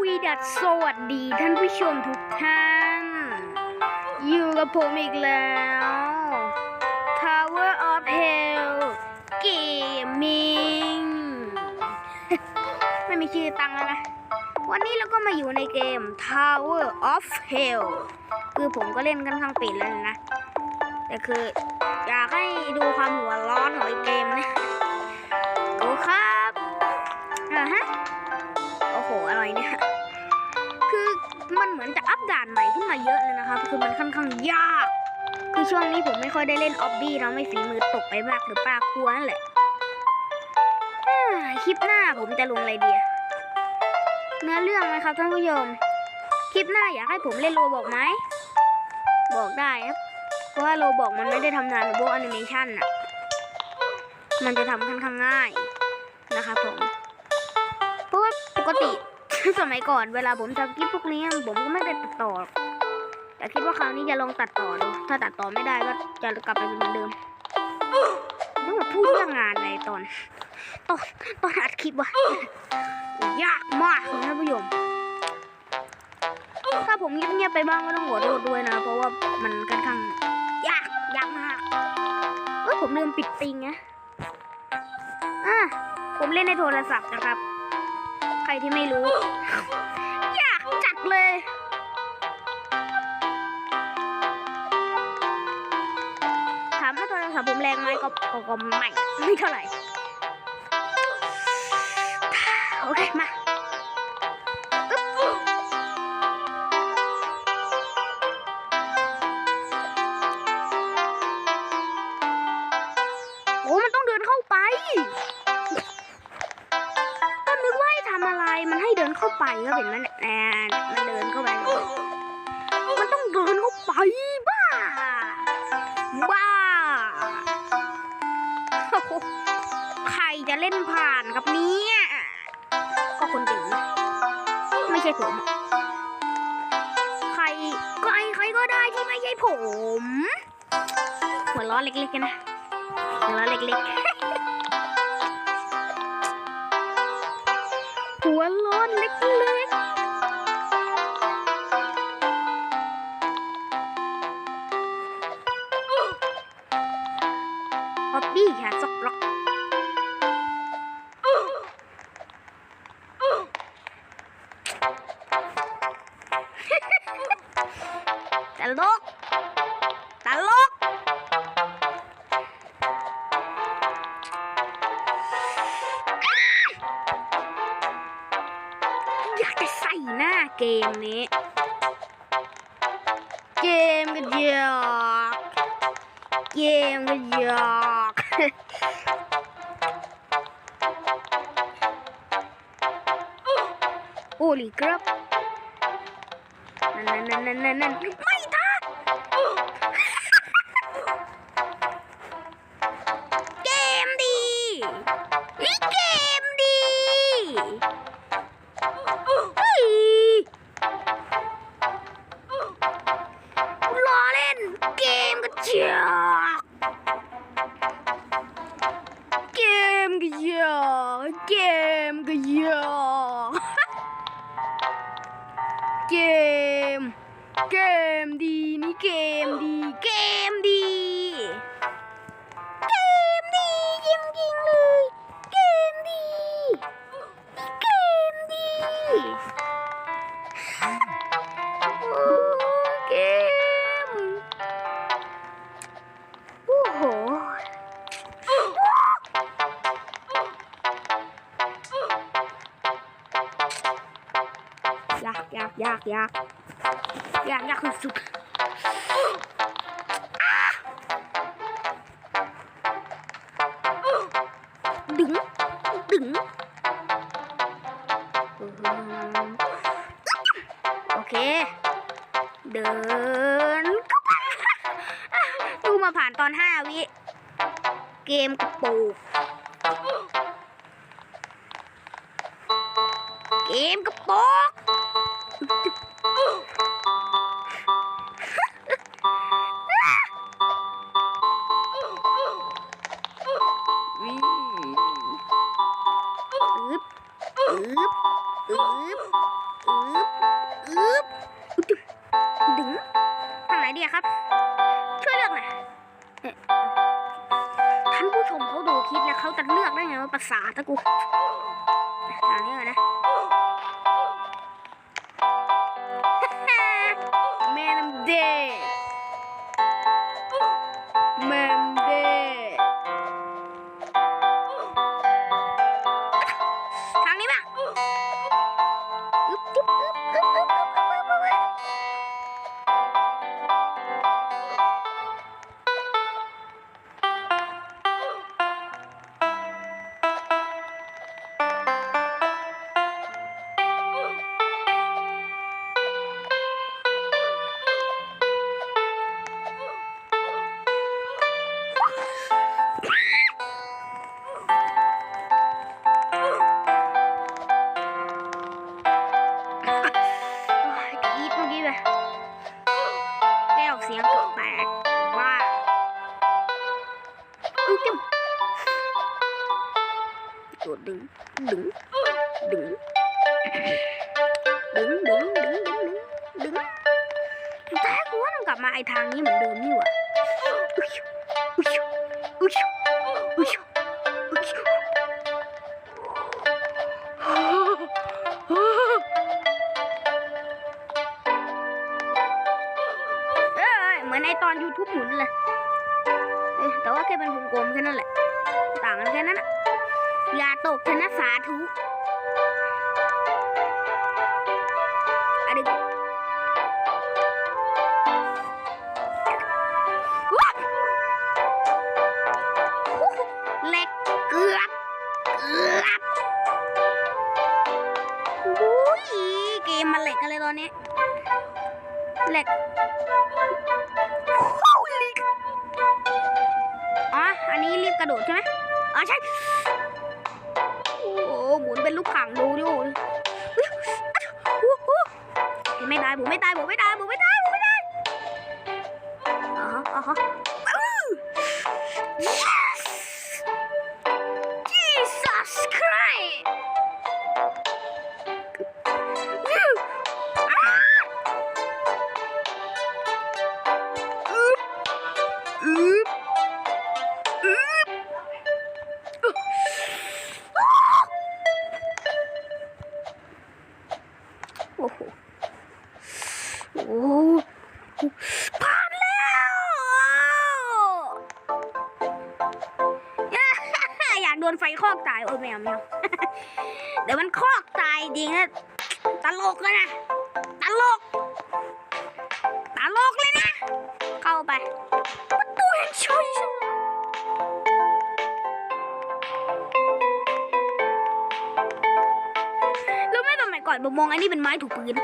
วีดัสสวัสดีท่านผู้ชมทุกท่าน อยู่กับผมอีกแล้ว Tower of Hell Gaming ไม่มีชื่อตังแล้วนะ วันนี้เราก็มาอยู่ในเกม Tower of Hell คือผมก็เล่นกันข้างปิดแล้วนะ แต่คืออยากให้ดูความหัวร้อนของเกมนะดูครับอ่าฮะ มาเยอะเลยนะครับ คือมันค่อนข้างยาก คือช่วงนี้ผมไม่ค่อยได้เล่นออบบี้ทำให้ฝีมือตกไปมากหรือป้าครัวนั่นแหละคลิปหน้าผมจะลงอะไรเดียเนื้อเรื่องไหมครับท่านผู้ชม คลิปหน้าอยากให้ผมเล่นโรบอกไหม บอกได้ครับ เพราะว่าโรบอกมันไม่ได้ทำนานเหมือนพวกแอนิเมชันอะมันจะทำค่อนข้างง่ายนะครับผม เพราะว่าปกติสมัยก่อนเวลาผมทำคลิปพวกนี้ผมก็ไม่ได้ตัดต่อ แต่คิดว่าคราวนี้จะลองตัดต่อดู ถ้าตัดต่อไม่ได้ก็จะกลับไปเป็นเหมือนเดิมต้องมาพูดเรื่องงานในตอนตอนตอนอัดคลิปวะยากมากเลยนผู้ชมถ้าผมเงียบๆไปบ้างก็ต้องขอโทษด้วยนะ เพราะว่ามันค่อนข้างยากยากมากเอ้ยผมลืมปิดติงนะอะผมเล่นในโทรศัพท์นะครับ ใครที่ไม่รู้ ยากจัดเลย ถามผมแรงไหมก็ก็ก็ไม่ไม่เท่าไหร่โอเคมาโอ้มันต้องเดินเข้าไปก็นึกว่าให้ทำอะไรมันให้เดินเข้าไปก็เห็นมันแอนมันเดินเข้าไป มันต้องเดินเข้าไป เล่นผ่านครับเนี่ยก็คนอื่นนะไม่ใช่ผม ใครก็ไอใครก็ได้ที่ไม่ใช่ผมหัวล้อเล็กๆกันนะหัวล้อเล็กๆ หัวร้อนเล็กๆฮอบบี้ค่ะสกล็อก เกมนี้ เกมก็หยอกเกมก็หยอกโอ้ลีครับนั่นนั่นนั่นนั่นนั่นไม่ทันเกมดี ก ยากยากยากยากยากยากสุดๆดึง ดึง โอเค เดินก้าไปดูมาผ่านตอนห้าวิ เกมกระปูเกมกระปก อืมอึ๊บอึ๊บอึ๊บอึ๊บอึ๊บอึ๊บดึงทางไหนดีอะครับ ช่วยเลือกหน่อยเอ๊ะท่านผู้ชมเขาดูคลิปแล้วเขาจะเลือกได้ไงว่าภาษาตะกูทางนี้ก่อนนะ 맘대. 맘대. 강림아. 읍 โดดดึง ดึง ดึง ดึง ดึง ดึง ดึง ดึง ดึงสุดท้ายกูว่าต้องกลับมาไอทางนี้เหมือนเดิมนี่หว่าอุ๊ยอุ๊ยอุ๊ยอุ๊ยอุ๊ยเอ้ยเหมือนไอตอน YouTube หมุนเลยแต่ว่าแค่เป็นวงกลมแค่นั้นแหละ อย่าตกเถอะนะสาธุอะดึงว้าวเหล็กเกือบเกือบอุ้ยเกมมันเหล็กกันเลยตอนนี้เหล็กอ๋ออันนี้รีบกระโดดใช่ไหมอ๋อใช่ หมุนเป็นลูกขังดูดูไม่ได้ผมไม่ตายผมไม่ตายผมไม่ตายผมไม่ได้อ๋ออ๋อ ผ่านแล้วอยากโดนไฟคอกตาย โอ้ยแมวแมวเดี๋ยวมันคอกตายจริงนะตลกเลยนะตลกตลกเลยนะ เข้าไปประตูแห่งชัยชนะรู้ไหมสมัยก่อนผมมองอันนี้เป็นไม้ถูกปืน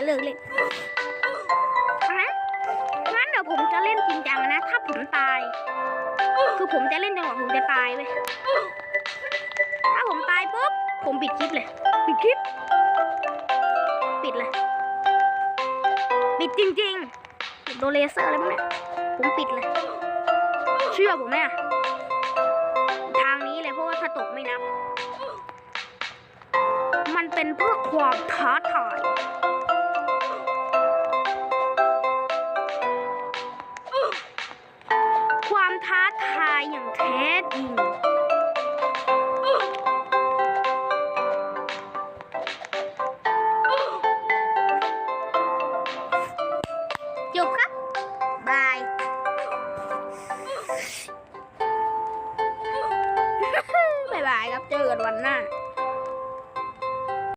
จะเลิกเล่นงั้นงั้นเดี๋ยวผมจะเล่นจริงจังนะ ถ้าผมตาย คือผมจะเล่นจนกว่าผมจะตายเว้ย ถ้าผมตายปุ๊บ ผมปิดคลิปเลย ปิดคลิป ปิดเลย ปิดจริงๆปิดโดเลเซอร์อะไรพวกเนี้ยผมปิดเลย เชื่อผมไหมอะทางนี้เลยเพราะว่าถ้าตกไม่นับ มันเป็นเพื่อความท้าทาย อย่างแท้จริง